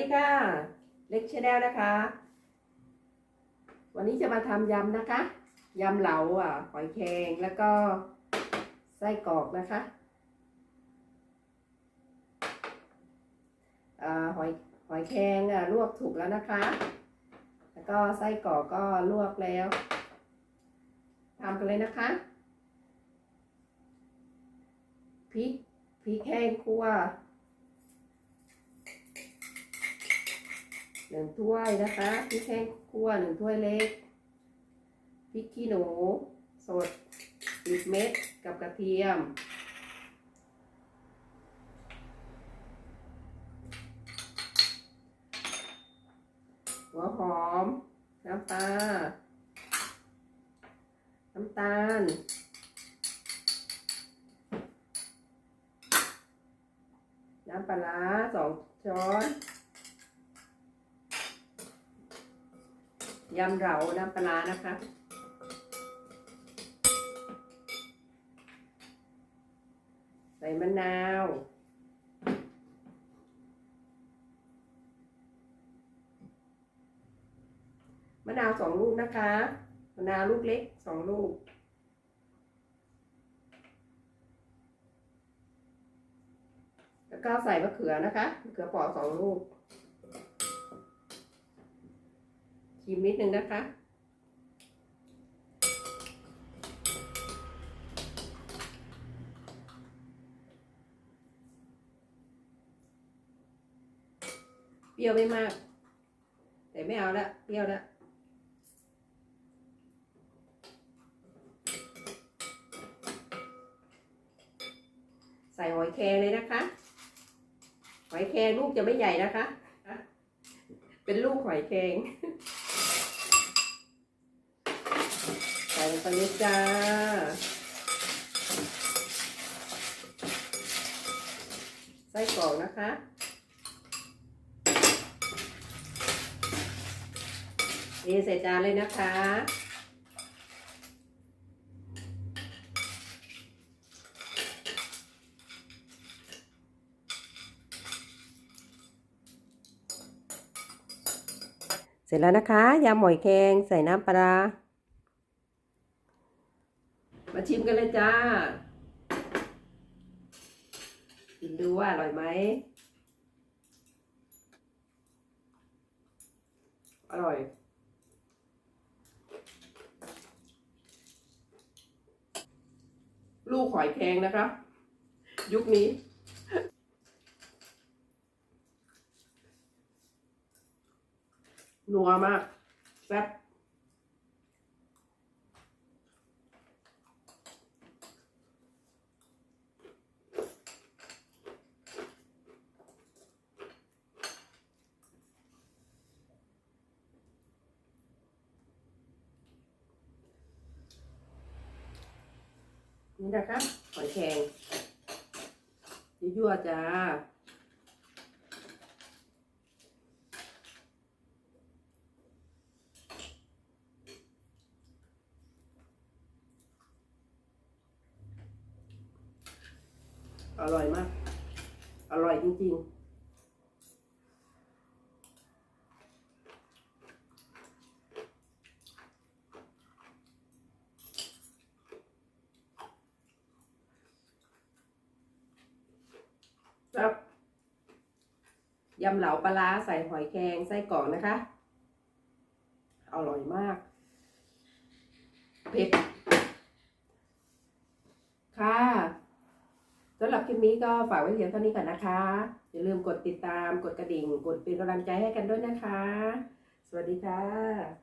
ดีค่ะ เล็กชาแนลนะคะ วันนี้จะมาทำยำนะคะ ยำเหลาอะ หอยแครงแล้วก็ไส้กรอกนะคะอหอยหอยแครงอะลวกถูกแล้วนะคะ แล้วก็ไส้กรอกก็ลวกแล้วทำกันเลยนะคะพริกพริกแห้งคั่ว หนึ่งถ้วยนะคะพริกแห้งคั่วหนึ่งถ้วยเล็กพริกขี้หนูสดสิบเม็ดกับกระเทียม หัวหอม น้ำปลาน้ำตาลน้ำปลาร้าสองช้อน ยำเหลาน้ำปลานะคะ ใส่มะนาว มะนาวสองลูกนะคะ มะนาวลูกเล็กสองลูกแล้วก็ใส่มะเขือนะคะ มะเขือปอกสองลูก ชิมนิดนึงนะคะ เปรี้ยวไม่มาก แต่ไม่เอาละเปรี้ยวละใส่หอยแครงเลยนะคะ หอยแครงลูกจะไม่ใหญ่นะคะ เป็นลูกหอยแครงใส่ ลงไปเลยจ้า ไส้กรอกนะคะเทใส่จานเลยนะคะเสร็จแล้วนะคะ ยำหมอยแครงใส่น้ำปลา มาชิมกันเลยจ้าชิมดูว่าอร่อยไหม อร่อย ลูกหอยแครงนะคะยุคนี้นัวมากแซ่บ นี่นะคะหอยแครงยั่วๆจ้าอร่อยมาก อร่อยจริงๆครับ ยำเหลาปลาใส่หอยแครงไส้กรอกนะคะ อร่อยมาก เผ็ด ค่ะสำหรับคลิปนี้ก็ฝากไว้เพียงเท่านี้ก่อนนะคะ อย่าลืมกดติดตามกดกระดิ่ง กดเป็นกำลังใจให้กันด้วยนะคะ สวัสดีค่ะ